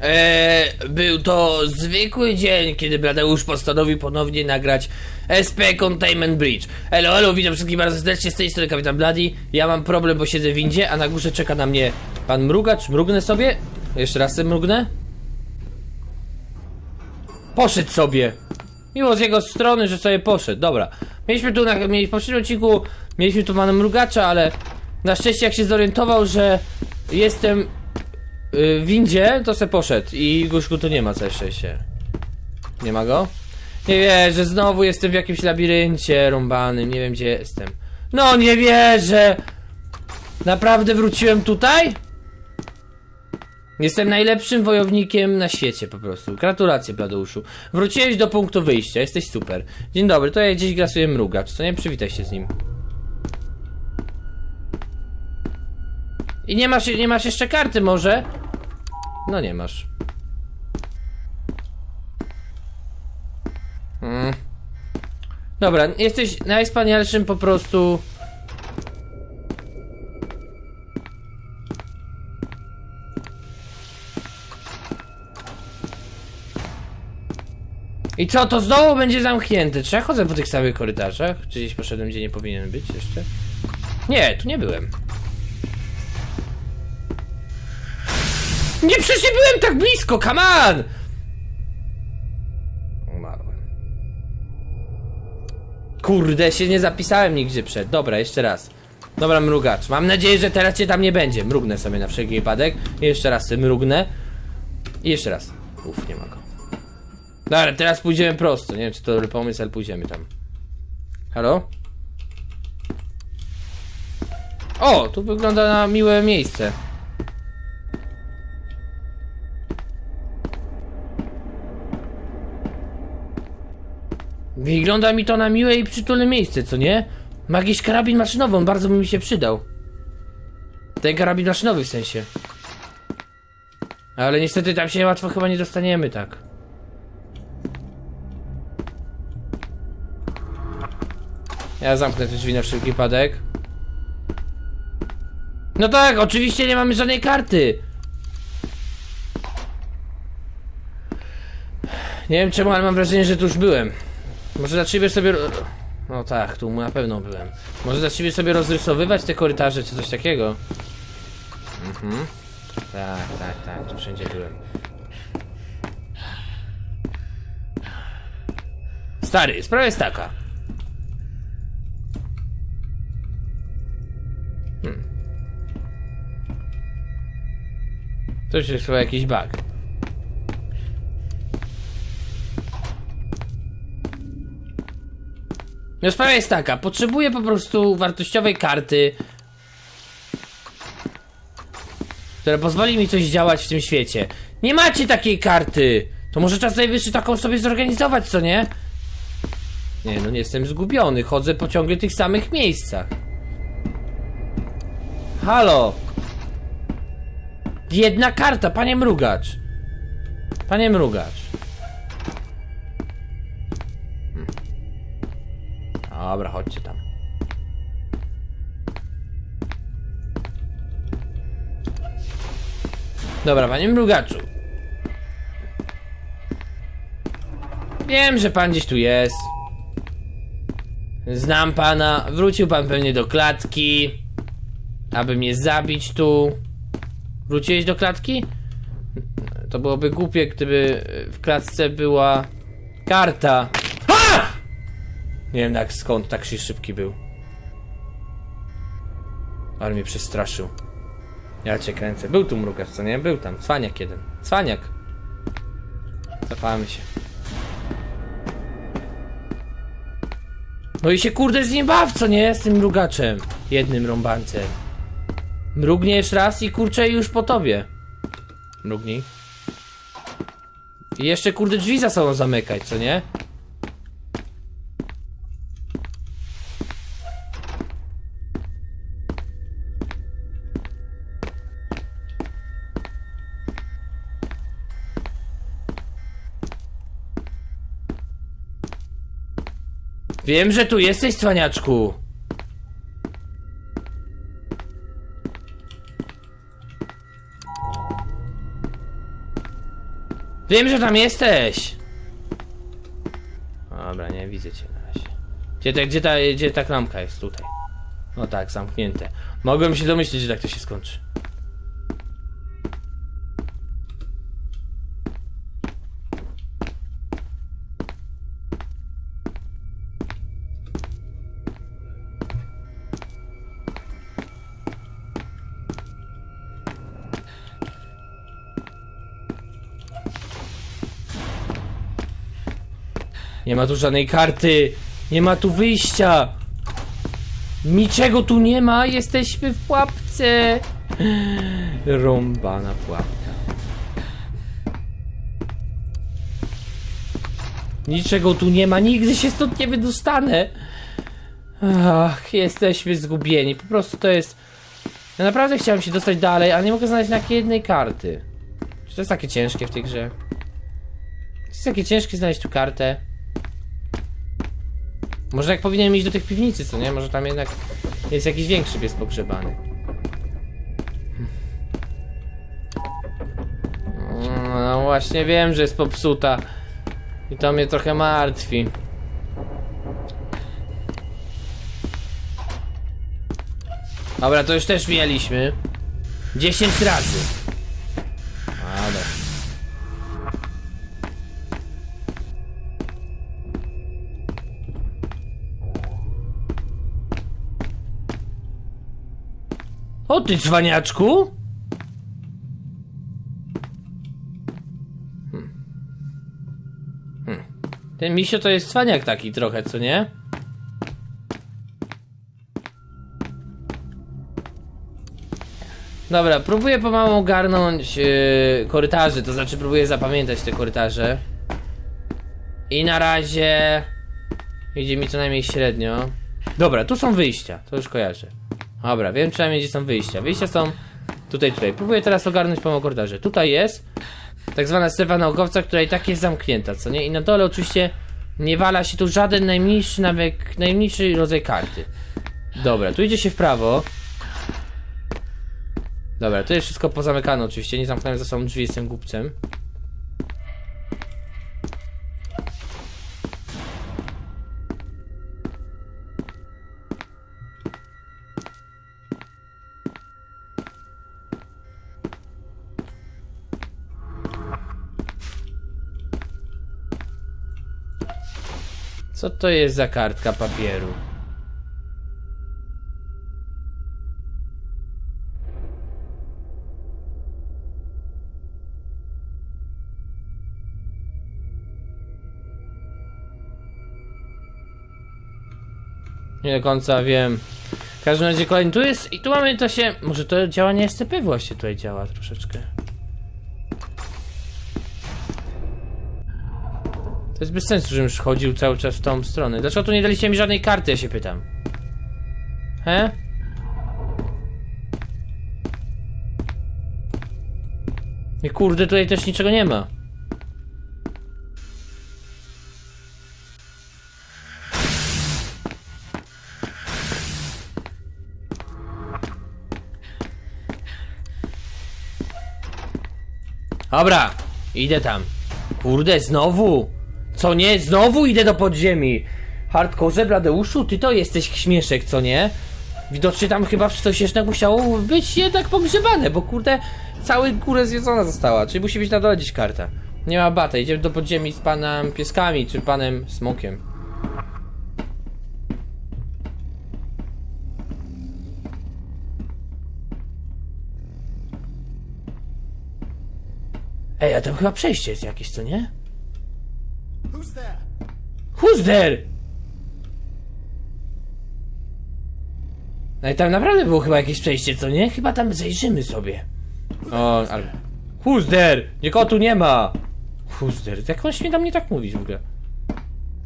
Eee, był to zwykły dzień, kiedy Bladeusz postanowił ponownie nagrać SP Containment Bridge. Elo, elo, witam wszystkich bardzo serdecznie, z tej strony Kapitan Bladi. Ja mam problem, bo siedzę w windzie, a na górze czeka na mnie pan mrugacz. Mrugnę sobie? Jeszcze raz sobie mrugnę? Poszedł sobie. Miło z jego strony, że sobie poszedł. Dobra. Mieliśmy tu na mieli- w poprzednim odcinku mieliśmy tu pana mrugacza, ale na szczęście jak się zorientował, że jestem y, windzie, to se poszedł i Guszku tu nie ma całe szczęście. Nie ma go? Nie wierzę, znowu jestem w jakimś labiryncie rąbanym, nie wiem gdzie jestem. No nie wierzę! Naprawdę wróciłem tutaj? Jestem najlepszym wojownikiem na świecie po prostu. Gratulacje, Bladeuszu. Wróciłeś do punktu wyjścia, jesteś super. Dzień dobry, to ja gdzieś grasuję mrugacz, co nie? Przywitaj się z nim. I nie masz, nie masz jeszcze karty może? No nie masz. Mm. Dobra, jesteś najwspanialszym po prostu... I co, to znowu będzie zamknięte? Czy ja chodzę po tych samych korytarzach? Czy gdzieś poszedłem, gdzie nie powinien być jeszcze? Nie, tu nie byłem. Nie, przecież byłem tak blisko, come on! Umarłem. Kurde, się nie zapisałem nigdzie przed. Dobra, jeszcze raz. Dobra, mrugacz. Mam nadzieję, że teraz cię tam nie będzie. Mrugnę sobie na wszelki wypadek. I jeszcze raz sobie mrugnę. I jeszcze raz. Uf, nie ma go. Dobra, teraz pójdziemy prosto. Nie wiem, czy to dobry pomysł, ale pójdziemy tam. Halo? O, tu wygląda na miłe miejsce. Wygląda mi to na miłe i przytulne miejsce, co nie? Ma jakiś karabin maszynowy, on bardzo by mi się przydał. Ten karabin maszynowy w sensie. Ale niestety tam się łatwo chyba nie dostaniemy, tak. Ja zamknę te drzwi na wszelki wypadek. No tak, oczywiście nie mamy żadnej karty. Nie wiem czemu, ale mam wrażenie, że tu już byłem. Może zaczniemy sobie... No tak, tu na pewno byłem. Może zaczniemy sobie rozrysowywać te korytarze, czy coś takiego. Mhm. Tak, tak, tak, tu wszędzie byłem. Stary, sprawa jest taka. To już jest chyba jakiś bug. No sprawa jest taka, potrzebuję po prostu wartościowej karty, która pozwoli mi coś działać w tym świecie. Nie macie takiej karty! To może czas najwyższy taką sobie zorganizować, co nie? Nie, no nie jestem zgubiony, chodzę po ciągle tych samych miejscach. Halo! Jedna karta, panie mrugacz. Panie mrugacz. Dobra, chodźcie tam. Dobra, panie mrugaczu. Wiem, że pan gdzieś tu jest. Znam pana. Wrócił pan pewnie do klatki. Aby mnie zabić tu. Wróciłeś do klatki? To byłoby głupie, gdyby w klatce była karta. Nie wiem jak skąd tak się szybki był. Ale mnie przestraszył. Ja cię kręcę. Był tu mrugacz, co nie? Był tam. Cwaniak jeden. Cwaniak. Cofamy się. No i się kurde z nim baw, co nie? Z tym mrugaczem. Jednym rąbancem. Mrugniesz raz i kurczę już po tobie. Mrugnij. I jeszcze kurde drzwi za sobą zamykać, co nie? Wiem, że tu jesteś, cwaniaczku. Wiem, że tam jesteś! Dobra, nie widzę cię na razie. Gdzie, gdzie, ta, gdzie ta klamka jest? Tutaj. No tak, zamknięte. Mogłem się domyślić, że tak to się skończy. Nie ma tu żadnej karty. Nie ma tu wyjścia. Niczego tu nie ma. Jesteśmy w pułapce. Rąbana pułapka. Niczego tu nie ma. Nigdy się stąd nie wydostanę. Ach, jesteśmy zgubieni. Po prostu to jest... Ja naprawdę chciałem się dostać dalej, ale nie mogę znaleźć nawet jednej karty. Czy to jest takie ciężkie w tej grze? To jest takie ciężkie znaleźć tu kartę. Może jak powinienem iść do tych piwnicy, co nie? Może tam jednak jest jakiś większy pies pogrzebany. No właśnie wiem, że jest popsuta. I to mnie trochę martwi. Dobra, to już też mieliśmy. 10 razy. Dobra. O ty cwaniaczku! Hmm. Hmm. Ten misio to jest cwaniak taki trochę, co nie? Dobra, próbuję pomału ogarnąć yy, korytarze, to znaczy próbuję zapamiętać te korytarze. I na razie idzie mi co najmniej średnio. Dobra, tu są wyjścia, to już kojarzę. Dobra, wiem przynajmniej gdzie są wyjścia. Wyjścia są tutaj, tutaj. Próbuję teraz ogarnąć korytarze. Tutaj jest tak zwana strefa naukowca, która i tak jest zamknięta, co nie? I na dole oczywiście nie wala się tu żaden najmniejszy, nawet najmniejszy rodzaj karty. Dobra, tu idzie się w prawo. Dobra, to jest wszystko pozamykane oczywiście, nie zamknąłem za sobą drzwi, jestem głupcem. Co to jest za kartka papieru? Nie do końca wiem. W każdym razie kolejny tu jest i tu mamy to się. Może to działanie SCP właśnie tutaj działa troszeczkę. To jest bez sensu, żebym chodził cały czas w tą stronę. Dlaczego tu nie daliście mi żadnej karty, ja się pytam. He? I kurde, tutaj też niczego nie ma. Dobra, idę tam. Kurde, znowu? Co nie? Znowu idę do podziemi. Hardkorze, Bladeuszu, ty to jesteś śmieszek, co nie? Widocznie tam chyba coś jeszcze musiało być jednak pogrzebane, bo kurde, cały górę zwiedzona została, czyli musi być na dole gdzieś karta. Nie ma bata, idziemy do podziemi z panem pieskami, czy panem smokiem. Ej, a tam chyba przejście jest jakieś, co nie? Who's there? Who's there? No i tam naprawdę było chyba jakieś przejście, co nie? Chyba tam zajrzymy sobie. O, ale... Who's there? Nikogo tu nie ma! Who's there? Jak on śmie do mnie tak mówić w ogóle?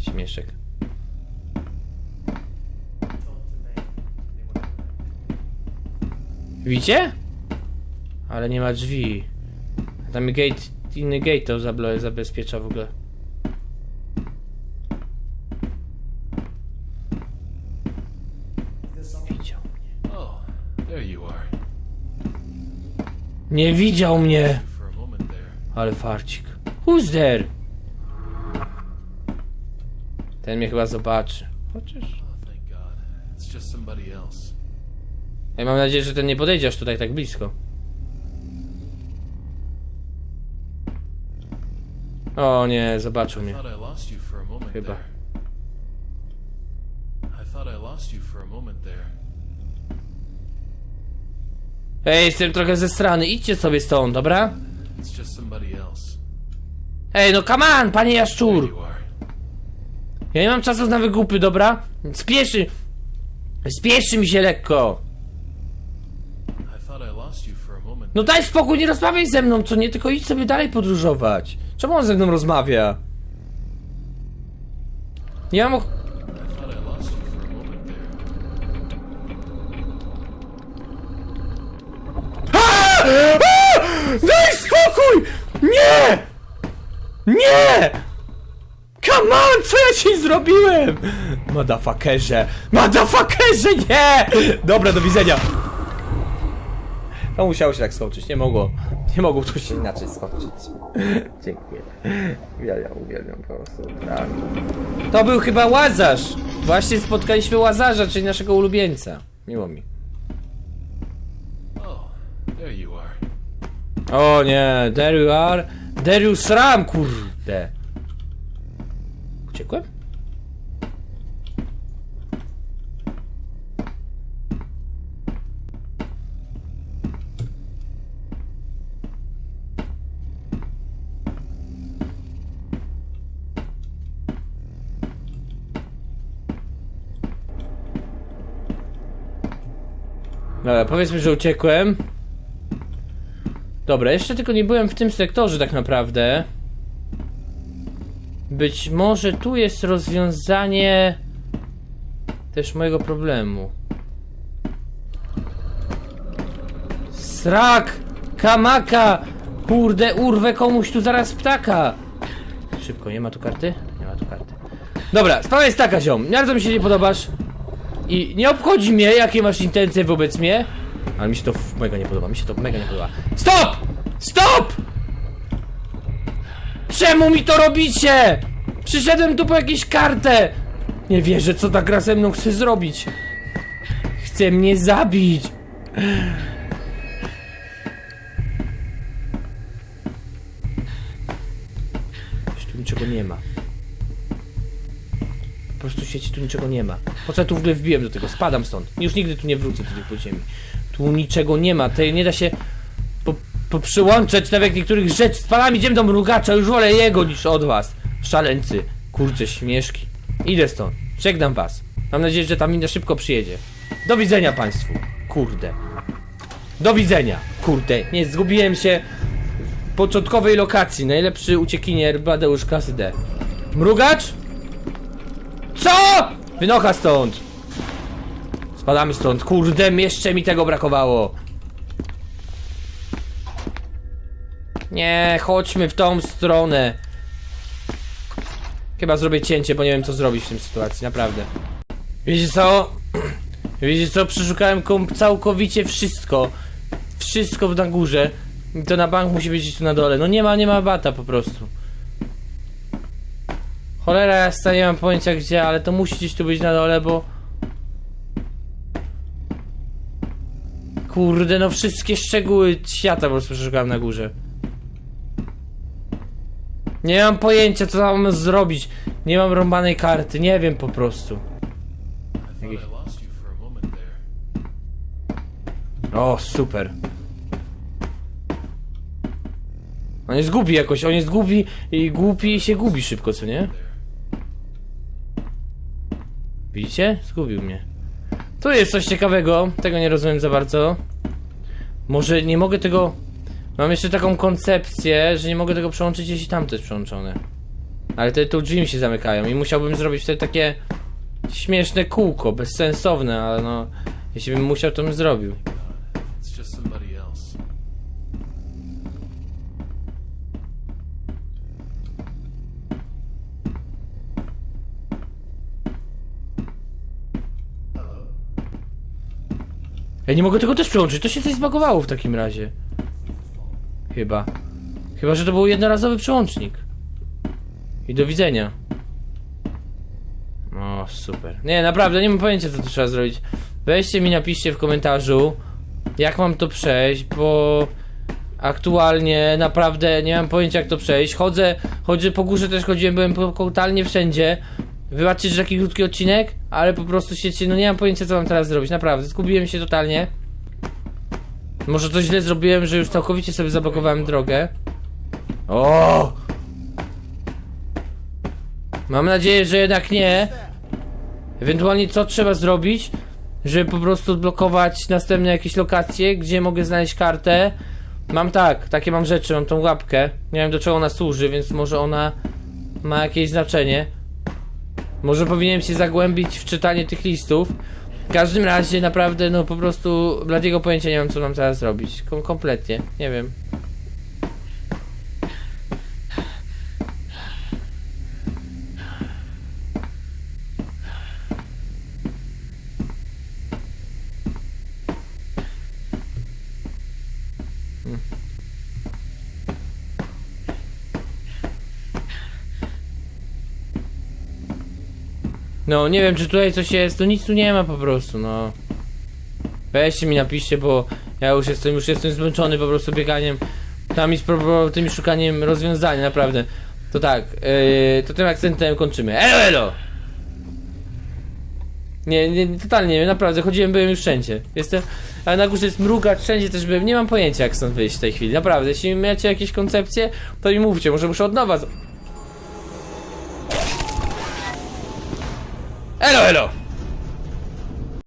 Śmieszek. Widzicie? Ale nie ma drzwi. Tam gate, inny gate to zabezpiecza w ogóle. Nie widział mnie! Ale farcik. Who's there? Ten mnie chyba zobaczy. Chociaż... Ja mam nadzieję, że ten nie podejdzie aż tutaj tak blisko. O nie, zobaczył mnie. Chyba. I thought I lost you for a moment there. Ej, jestem trochę ze strony, idźcie sobie stąd, dobra? It's just somebody else. Ej, no come on, panie There jaszczur! you are. Ja nie mam czasu na wygłupy, dobra? Spieszy! Spieszy mi się lekko! I thought I lost you for a moment. No daj spokój, nie rozmawiaj ze mną, co nie? Tylko idź sobie dalej podróżować. Czemu on ze mną rozmawia? Ja mam... och- I thought I lost you for a moment there. Daj spokój! Nie! Nie! Come on, co ja ci zrobiłem? Motherfuckerze! Motherfuckerze, nie! Dobra, do widzenia. To musiało się tak skończyć, nie mogło. Nie mogło to się inaczej skończyć. Dziękuję. Uwielbiam, uwielbiam po prostu. Tak. To był chyba Łazarz! Właśnie spotkaliśmy Łazarza, czyli naszego ulubieńca. Miło mi. There you are. O nie, there you are. There you sram, kurde. Uciekłem? Dobra, powiedzmy, że uciekłem. Dobra, jeszcze tylko nie byłem w tym sektorze tak naprawdę. Być może tu jest rozwiązanie też mojego problemu. Srak! Kamaka! Kurde, urwę komuś tu zaraz ptaka! Szybko, nie ma tu karty? Nie ma tu karty. Dobra, sprawa jest taka, ziom. Bardzo mi się nie podobasz. I nie obchodzi mnie, jakie masz intencje wobec mnie. Ale mi się to mega nie podoba, mi się to mega nie podoba. Stop! Stop! Czemu mi to robicie? Przyszedłem tu po jakąś kartę! Nie wierzę, co ta gra ze mną chce zrobić. Chce mnie zabić. Już tu niczego nie ma. Po prostu w świecie tu niczego nie ma. Po co ja tu w ogóle wbiłem do tego? Spadam stąd. Już nigdy tu nie wrócę do tych podziemi. Tu niczego nie ma. Tutaj nie da się po, poprzyłączać nawet niektórych rzeczy. Spadam, idziemy do mrugacza. Już wolę jego niż od was. Szaleńcy. Kurcze śmieszki. Idę stąd. Żegnam was. Mam nadzieję, że ta mina szybko przyjedzie. Do widzenia państwu. Kurde. Do widzenia. Kurde. Nie, zgubiłem się w początkowej lokacji. Najlepszy uciekinier Badeusz klasy D. Mrugacz? Co? Wynocha stąd! Spadamy stąd, kurde, jeszcze mi tego brakowało. Nie, chodźmy w tą stronę. Chyba zrobię cięcie, bo nie wiem co zrobić w tym sytuacji, naprawdę. Wiecie co? Wiecie co? Przeszukałem całkowicie wszystko. Wszystko na górze. I to na bank musi być tu na dole. No nie ma, nie ma bata po prostu. Cholera jasna, nie mam pojęcia gdzie, ale to musi gdzieś tu być na dole, bo... Kurde, no wszystkie szczegóły świata po prostu przeszukałem na górze. Nie mam pojęcia, co mam zrobić. Nie mam rąbanej karty, nie wiem po prostu. O, super. On jest głupi jakoś, on jest głupi i głupi i się gubi szybko, co nie? Widzicie? Zgubił mnie. Tu jest coś ciekawego, tego nie rozumiem za bardzo. Może nie mogę tego... Mam jeszcze taką koncepcję, że nie mogę tego przełączyć, jeśli tamto jest przełączone. Ale te tu drzwi mi się zamykają i musiałbym zrobić wtedy takie śmieszne kółko, bezsensowne, ale no... Jeśli bym musiał, to bym zrobił. Ja nie mogę tego też przełączyć, to się coś zbagowało w takim razie. Chyba. Chyba, że to był jednorazowy przełącznik. I do widzenia. O, super. Nie, naprawdę, nie mam pojęcia, co tu trzeba zrobić. Weźcie mi, napiszcie w komentarzu, jak mam to przejść, bo aktualnie naprawdę nie mam pojęcia, jak to przejść. Chodzę, chodzę po górze, też chodziłem, byłem totalnie wszędzie. Wybaczcie, że taki krótki odcinek, ale po prostu siecie, no nie mam pojęcia, co mam teraz zrobić, naprawdę. Zgubiłem się totalnie. Może coś źle zrobiłem, że już całkowicie sobie zablokowałem drogę. O! Mam nadzieję, że jednak nie. Ewentualnie co trzeba zrobić, żeby po prostu odblokować następne jakieś lokacje, gdzie mogę znaleźć kartę. Mam tak, takie mam rzeczy, mam tą łapkę. Nie wiem do czego ona służy, więc może ona ma jakieś znaczenie. Może powinienem się zagłębić w czytanie tych listów. W każdym razie naprawdę, no po prostu bladiego pojęcia nie mam co mam teraz zrobić. Kom kompletnie, nie wiem. No, nie wiem, czy tutaj coś jest, to nic tu nie ma po prostu, no. Weźcie mi napiszcie, bo ja już jestem, już jestem zmęczony po prostu bieganiem tam i tym szukaniem rozwiązania, naprawdę. To tak, yy, to tym akcentem kończymy. Elo, elo! Nie, nie, nie, totalnie nie wiem, naprawdę, chodziłem, byłem już wszędzie. Jestem, ale na górze jest mrugacz, wszędzie też byłem, nie mam pojęcia jak stąd wyjść w tej chwili, naprawdę. Jeśli macie jakieś koncepcje, to mi mówcie, może muszę od nowa... ¡Hello, hello!